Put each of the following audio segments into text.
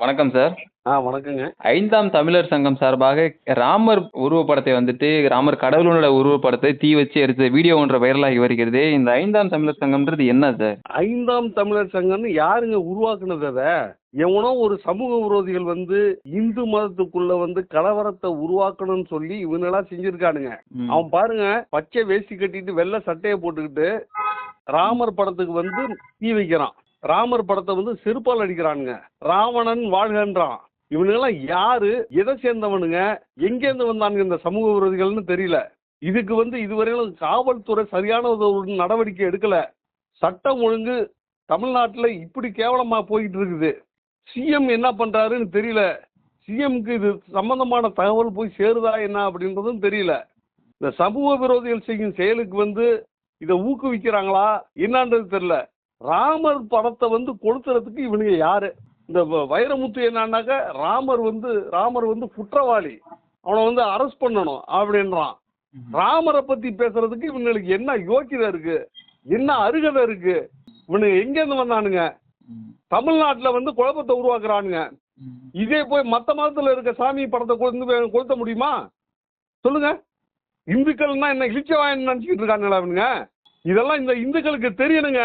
வணக்கம் சார் ஆ வணக்கங்க. ஐந்தாம் தமிழர் சங்கம் சார்பாக ராமர் உருவப்படத்தை வந்துட்டு ராமர் கடவுளோட உருவப்படத்தை தீ வச்சு எரித்த வீடியோ ஒன்று வைரலாகி வருகிறது. இந்த ஐந்தாம் தமிழர் சங்கம்ன்றது என்ன சார் ஐந்தாம் தமிழர் சங்கம்னு யாருங்க உருவாக்குனது அதை? எவனோ ஒரு சமூக விரோதிகள் வந்து இந்து மதத்துக்குள்ள வந்து கலவரத்தை உருவாக்கணும்னு சொல்லி இவனெல்லாம் செஞ்சிருக்கானுங்க. அவன் பாருங்க பச்சை வேஷ்டி கட்டிட்டு வெள்ளை சட்டையை போட்டுக்கிட்டு ராமர் படத்துக்கு வந்து தீ வைக்கிறான். ராமர் படத்தை வந்து செருப்பால் அடிக்கிறானுங்க. ராவணன் வாழ்கன்றான். இவனுங்கெல்லாம் யாரு? எதை சேர்ந்தவனுங்க? எங்கேருந்து வந்தானுங்க இந்த சமூக விரோதிகள்னு தெரியல. இதுக்கு வந்து இதுவரையிலும் காவல்துறை சரியான ஒரு நடவடிக்கை எடுக்கல. சட்டம் ஒழுங்கு தமிழ்நாட்டில் இப்படி கேவலமாக போயிட்டு இருக்குது. சிஎம் என்ன பண்றாருன்னு தெரியல. சிஎம்க்கு இது சம்பந்தமான தகவல் போய் சேருதா என்ன அப்படின்றதும் தெரியல. இந்த சமூக விரோதிகள் செய்யும் செயலுக்கு வந்து இதை ஊக்குவிக்கிறாங்களா? என்னன்றது தெரியல. ராமர் படத்தை வந்து கொளுத்துறதுக்கு இவனுங்க யாரு? இந்த வைரமுத்து என்னன்னாக்க ராமர் வந்து ராமர் வந்து குற்றவாளி. அவனை வந்து அரெஸ்ட் பண்ணணும் அப்படின்றான். ராமரை பத்தி பேசுறதுக்கு இவங்களுக்கு என்ன யோக்கியதை இருக்கு? என்ன அருகதை இருக்கு? இவனுங்க எங்க இருந்து வந்தானுங்க. தமிழ்நாட்டுல வந்து குழப்பத்தை உருவாக்குறானுங்க. இதே போய் மத்த மதத்துல இருக்க சாமி படத்தை கொண்டு கொளுத்த முடியுமா? சொல்லுங்க. இந்துக்கள்னா என்ன இழிச்சவாயன் நினைச்சுக்கிட்டு இருக்கானுங்களா இவனுங்க? இதெல்லாம் இந்த இந்துக்களுக்கு தெரியணுங்க.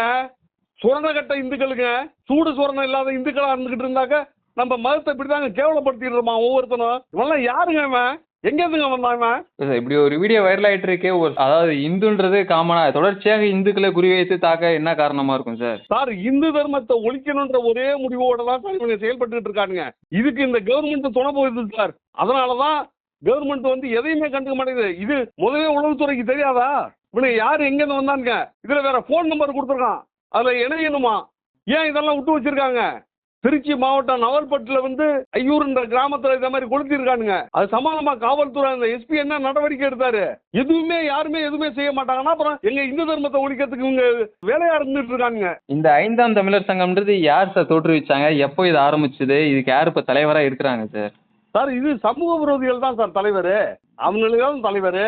சுரணகட்ட இந்துக்களுங்க சூடு சுரணம் இல்லாத இந்துக்களா இருந்துகிட்டு இருந்தாக்க நம்ம மதத்தை இப்படிதாங்க கேவலப்படுத்திடுறோமா ஒவ்வொருத்தனும்? இவெல்லாம் யாருங்க இவன்? எங்க இருந்துங்க வந்தான் இவன்? சார் இப்படி ஒரு வீடியோ வைரல் ஆயிட்டு இருக்கே ஒரு அதாவது இந்துன்றது காமனா தொடர்ச்சியாக இந்துக்களை குறிவைத்து தாக்க என்ன காரணமா இருக்கும் சார் சார் இந்து தர்மத்தை ஒழிக்கணுன்ற ஒரே முடிவோட தான் சார் இவங்க செயல்பட்டுட்டு இருக்கானுங்க. இதுக்கு இந்த கவர்மெண்ட் துணை போகுது சார் அதனால தான் கவர்மெண்ட் வந்து எதையுமே கண்டுக்க மாட்டேங்குது. இது முதவே உளவுத்துறைக்கு தெரியாதா? இவனுக்கு யார் எங்கேருந்து வந்தானுங்க? இதுல வேற ஃபோன் நம்பர் கொடுத்துருக்கான். அதுல இணையணுமா ஏன் இதெல்லாம் விட்டு வச்சிருக்காங்க? திருச்சி மாவட்டம் நவல்பட்டுல வந்து ஐயூர்ன்ற கிராமத்துல இந்த மாதிரி கொளுத்திருக்கானுங்க. அது சமாளமா காவல்துறை அந்த எஸ்பி என்ன நடவடிக்கை எடுத்தாரு? எதுவுமே யாருமே எதுவுமே செய்ய மாட்டாங்கன்னா அப்புறம் எங்க இந்து தர்மத்தை ஒழிக்கிறதுக்கு இவங்க வேலையா இருந்துட்டு இருக்கானுங்க. இந்த ஐந்தாம் தமிழர் சங்கம்ன்றது யார் சார் தோற்றுவிச்சாங்க? எப்போ இது ஆரம்பிச்சது? இதுக்கு யார் இப்போ தலைவரா இருக்கிறாங்க சார்? சார் இது சமூக விரோதிகள் தான் சார் தலைவர். அவங்களுக்கு தான் தலைவர்.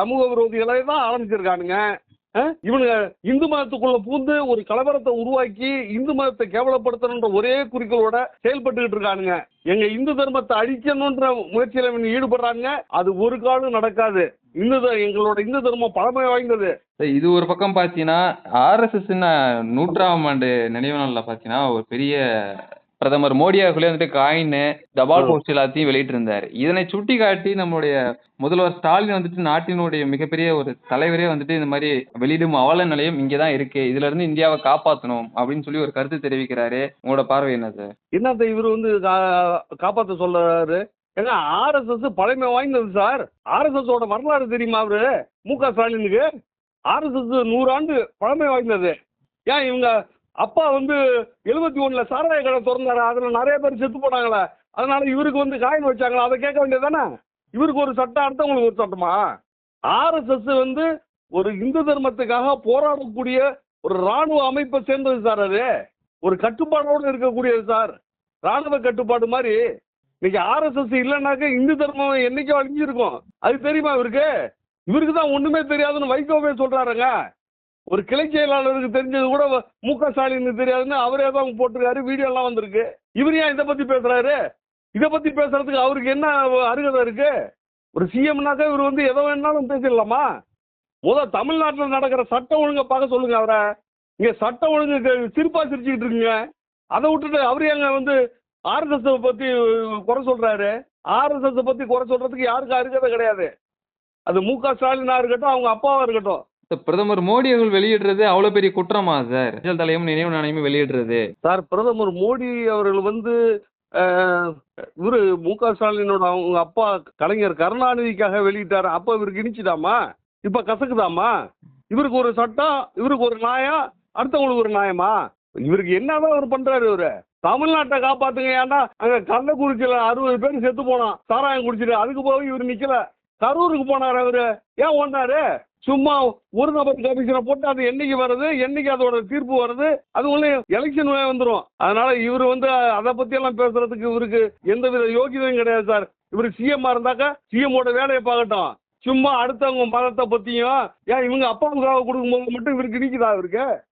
சமூக விரோதிகளை தான் ஆரம்பிச்சிருக்கானுங்க. இவனுங்க இந்து மதத்துக்குள்ள பூந்து ஒரு கலவரத்தை உருவாக்கி இந்து மதத்தை கேவலப்படுத்தணுன்ற ஒரே குறிக்கோளோட செயல்பட்டுக்கிட்டு இருக்கானுங்க. எங்க இந்து தர்மத்தை அழிக்கணுன்ற முயற்சியில ஈடுபடுறாங்க அது ஒரு காலம் நடக்காது. இந்து எங்களோட இந்து தர்மம் பழமை வாய்ந்தது. இது ஒரு பக்கம் பார்த்தீங்கன்னா ஆர்எஸ்எஸ் நூற்றாம் ஆண்டு நினைவு நாளில் பார்த்தீங்கன்னா ஒரு பெரிய பிரதமர் மோடி அவர்களே வந்துட்டு காயின் தபால். போஸ்ட் எல்லாத்தையும் வெளியிட்டிருந்தார். இதனை சுட்டி காட்டி நம்மளுடைய முதல்வர் ஸ்டாலின் வந்துட்டு நாட்டினுடைய மிகப்பெரிய ஒரு தலைவரே வந்துட்டு இந்த மாதிரி வெளியிடும் அவல நிலையம் இங்கே தான் இருக்கு. இதுல இருந்து இந்தியாவை காப்பாற்றணும் அப்படின்னு சொல்லி ஒரு கருத்து தெரிவிக்கிறாரு. உங்களோட பார்வை என்ன சார் என்னத்த இவர் வந்து கா- காப்பாத்த சொல்றாரு? ஏங்க ஆர்எஸ்எஸ் பழமை வாய்ந்தது சார். ஆர்எஸ்எஸ் ஓட வரலாறு தெரியுமா அவரு? மு க ஸ்டாலினுக்கு? ஆர்எஸ்எஸ் நூறு ஆண்டு பழமை வாய்ந்தது. ஏன் இவங்க அப்பா வந்து எழுபத்தி ஒண்ணுல சாராய கடை திறந்தாரு? அதுல நிறைய பேர் செத்து போனாங்களே. அதனால இவருக்கு வந்து காயின் வச்சாங்களா? அதை கேட்க வேண்டியது தானே இவருக்கு ஒரு சட்டம் அடுத்தவங்களுக்கு ஒரு சட்டமா? ஆர்எஸ்எஸ் வந்து ஒரு இந்து தர்மத்துக்காக போராடக்கூடிய ஒரு ராணுவ அமைப்பை சேர்ந்தது சார் அது. ஒரு கட்டுப்பாடோடு இருக்கக்கூடியது சார். ராணுவ கட்டுப்பாடு மாதிரி. இன்னைக்கு ஆர்எஸ்எஸ் இல்லைன்னாக்க இந்து தர்மம் என்னைக்கோ அழிஞ்சிருக்கும். அது தெரியுமா இவருக்கு? இவருக்கு தான் ஒண்ணுமே தெரியாதுன்னு வைகோவே சொல்றாருங்க. ஒரு கிளை செயலாளருக்கு தெரிஞ்சது கூட மு க. ஸ்டாலினுக்கு தெரியாதுன்னு அவரே தான் போட்டிருக்காரு வீடியோ எல்லாம் வந்திருக்கு. இவர் ஏன் இதை பத்தி பேசுறாரு? இதை பத்தி பேசுறதுக்கு அவருக்கு என்ன அருகதை இருக்கு? ஒரு சிஎம்னாக்கா இவர் வந்து எதை வேணாலும் பேசிடலாமா? முதல் தமிழ்நாட்டில் நடக்கிற சட்டம் ஒழுங்கை பார்க்க சொல்லுங்க அவரை. இங்க சட்ட ஒழுங்கு சிரிப்பா சிரிச்சுக்கிட்டு இருக்குங்க. அதை விட்டுட்டு அவர் எங்க வந்து ஆர்எஸ்எஸ் பத்தி குறை சொல்றாரு? ஆர்எஸ்எஸ் பத்தி குறை சொல்றதுக்கு யாருக்கும் அருகதை கிடையாது. அது மு க. ஸ்டாலினா இருக்கட்டும் அவங்க அப்பாவா இருக்கட்டும். பிரதமர் மோடி அவர்கள் வெளியிடுறது அவ்வளவு பெரிய குற்றமா சார் அரசியல் தலைவரும் நினைவு நாணயமும் வெளியிடுறது. சார் பிரதமர் மோடி அவர்கள் வந்து இவரு மு க ஸ்டாலினோட அவங்க அப்பா கலைஞர் கருணாநிதிக்காக வெளியிட்டாரு. அப்ப இவருக்கு இனிச்சுதாமா இப்ப கசக்குதாமா? இவருக்கு ஒரு சட்டம் இவருக்கு ஒரு நியாயம் அடுத்தவங்களுக்கு ஒரு நியாயமா இவருக்கு என்னதான் அவர் பண்றாரு இவரு? தமிழ்நாட்டை காப்பாத்துங்க ஏன்னா அங்க கள்ளக்குறிச்சியில அறுபது பேர் செத்து போனான். சாராயம் குடிச்சிட்டு அதுக்கு போய் இவர் நிக்கல. கரூருக்கு போனார் அவரு ஏன் ஓடினாரு? சும்மா ஒரு நபர் கமிஷனை போட்டு அது என்னைக்கு வருது என்னைக்கு அதோட தீர்ப்பு வருது அது உள்ள எலெக்ஷன் வந்துடும் அதனால இவர் வந்து அதை பத்தி எல்லாம் பேசுறதுக்கு இவருக்கு எந்த வித யோகியதையும் கிடையாது சார். இவர் சிஎம் இருந்தாக்கா சிஎம்மோட வேலையை பார்க்கட்டும். சும்மா அடுத்தவங்க மதத்தை பத்தியும் ஏன் இவங்க அப்பாவுக்காக கொடுக்கும்போது மட்டும் இவருக்கு நிக்குதா இவருக்கு?